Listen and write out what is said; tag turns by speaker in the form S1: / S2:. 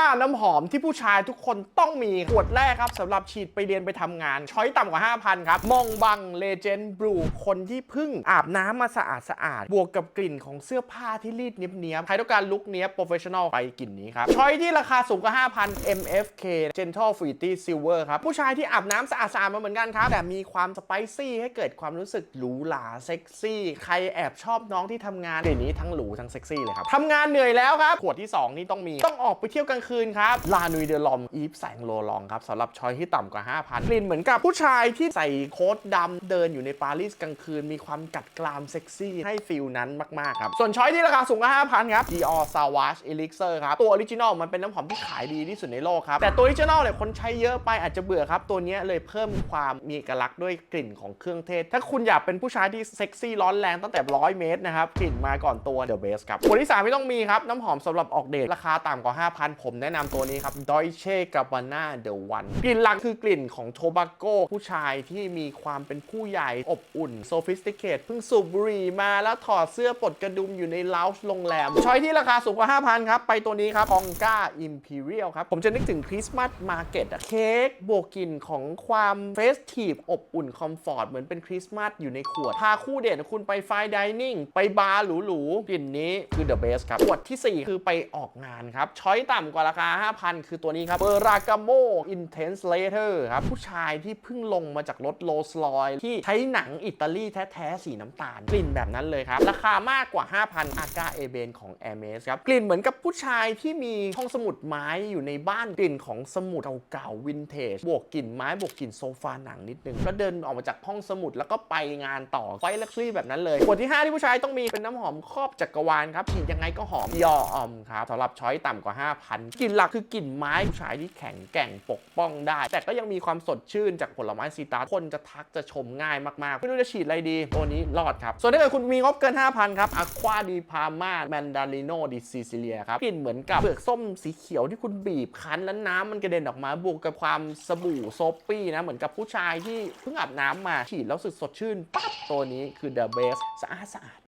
S1: 5 น้ำหอมที่ผู้ชายทุกคนต้องมีขวดแรกครับสำหรับฉีดไปเรียนไปทำงาน ช้อยต่ำกว่า 5,000 ครับ มองบังเลเจนด์บลูคนที่พึ่งอาบน้ำมาสะอาดสะอาด บวกกับกลิ่นของเสื้อผ้าที่รีดเนียบๆใครต้องการลุคเนี้ยโปรเฟชชั่นอลไปกลิ่นนี้ครับ ช้อยที่ราคาสูงกว่า 5,000 MFK Gentle Fruity Silver ครับ ผู้ชายที่อาบน้ำสะอาดๆมาเหมือนกันครับ แต่มีความสไปซี่ให้เกิดความรู้สึกหรูหราเซ็กซี่ ใครแอบชอบน้องที่ทำงานกลิ่นนี้ทั้งหรูทั้งเซ็กซี่เลยครับทำงานเหนื่อยแล้วครับขวดที่ 2 นี่ต้องมีต้องออกไปเที่ยวกลางคืนครับลานุยเดลอมอีฟแสงโลลองครับสำหรับชอยที่ต่ำกว่า 5,000กลิ่นเหมือนกับผู้ชายที่ใส่โค้ทดำเดินอยู่ในปารีสกลางคืน มีความกัดกรามเซ็กซี่ให้ฟิลนั้นมากๆครับ ส่วนช้อยที่ราคาสูงกว่า 5,000 ครับ Dior Sauvage Elixir ครับ ตัวออริจินอลมันเป็นน้ำหอมที่ขายดีที่สุดในโลกครับ แต่ตัวออริจินอลเนี่ยคนใช้เยอะไปอาจจะเบื่อครับ ตัวนี้เลยเพิ่มความมีเอกลักษณ์ด้วยกลิ่นของเครื่องเทศ ถ้าคุณอยากเป็นผู้ชายที่เซ็กซี่ร้อนแรงตั้งแต่ร้อยเมตรนะครับกลิ่นมาก่อนตัว The Best ครับคนที่สามไม่ต้องมีครับน้ำหอมสำหรับออกเดทราคาต่ำกว่า 5,000ผมแนะนำตัวนี้ครับ Dolce Gabbana The One กลิ่นหลักคือกลิ่นของโทบาโกผู้ชายที่มีความเป็นผู้ใหญ่อบอุ่น sophisticated เพิ่งสูบบุหรี่มาแล้วถอดเสื้อปลดกระดุมอยู่ในลาวโรงแรมช้อยที่ราคาสูงกว่า 5,000 ครับ ไปตัวนี้ครับ p o n g a Imperial ครับ ผมจะนึกถึงคริสต์มาสมาร์เก็ตอะเค้กบวกกลิ่นของความเฟสทีฟอบอุ่นคอมฟอร์ต เหมือนเป็นคริสต์มาสอยู่ในขวด พาคู่เดทคุณไปไฟดิเนิ่งไปบาร์หรูๆกลิ่นนี้คือ the best ครับขวดทีสี่ 4 คือไปออกงานครับช้อยต่ำกว่าราคา 5,000 คือตัวนี้ครับ Ferragamo Intense Leather ครับผู้ชายที่เพิ่งลงมาจากรถโรลส์รอยที่ใช้หนังอิตาลีแท้ๆสีน้ำตาล กลิ่นแบบนั้นเลยครับ ราคามากกว่า 5,000 a g a e b e n ของ a i r m e s ครับ กลิ่นเหมือนกับผู้ชายที่มีห้องสมุดไม้อยู่ในบ้านกลิ่นของสมุดเก่าๆวินเทจบวกกลิ่นไม้บวกกลิ่นโซฟาหนังนิดนึงแล้วเดินออกมาจากห้องสมุดแล้วก็ไปงานต่อไฟลักซี่แบบนั้นเลยขวดที่ 5 ที่ผู้ชายต้องมีเป็นน้ำหอมครอบจักรวาลครับฉีดยังไงก็หอมยออมครับสำหรับช้อยต่ำกว่า 5,000กลิ่นหลักคือกลิ่นไม้ผู้ชายที่แข็งแกร่งปกป้องได้ แต่ก็ยังมีความสดชื่นจากผลไม้ซีตรัสคนจะทักจะชมง่ายมากๆ ไม่รู้จะฉีดอะไรดี ตัวนี้รอดครับ ส่วนถ้าเกิดคุณมีงบเกิน 5,000 ครับ Aqua di Parma Mandarino di Sicilia ครับกลิ่นเหมือนกับเปลือกส้มสีเขียวที่คุณบีบคั้นแล้วน้ำมันกระเด็นออกมาบวกกับความสบู่โซปปี้นะเหมือนกับผู้ชายที่เพิ่งอาบน้ำมาฉีดแล้วสึกสดชื่นปั๊บตัวนี้คือ the best สะอาดสะอาด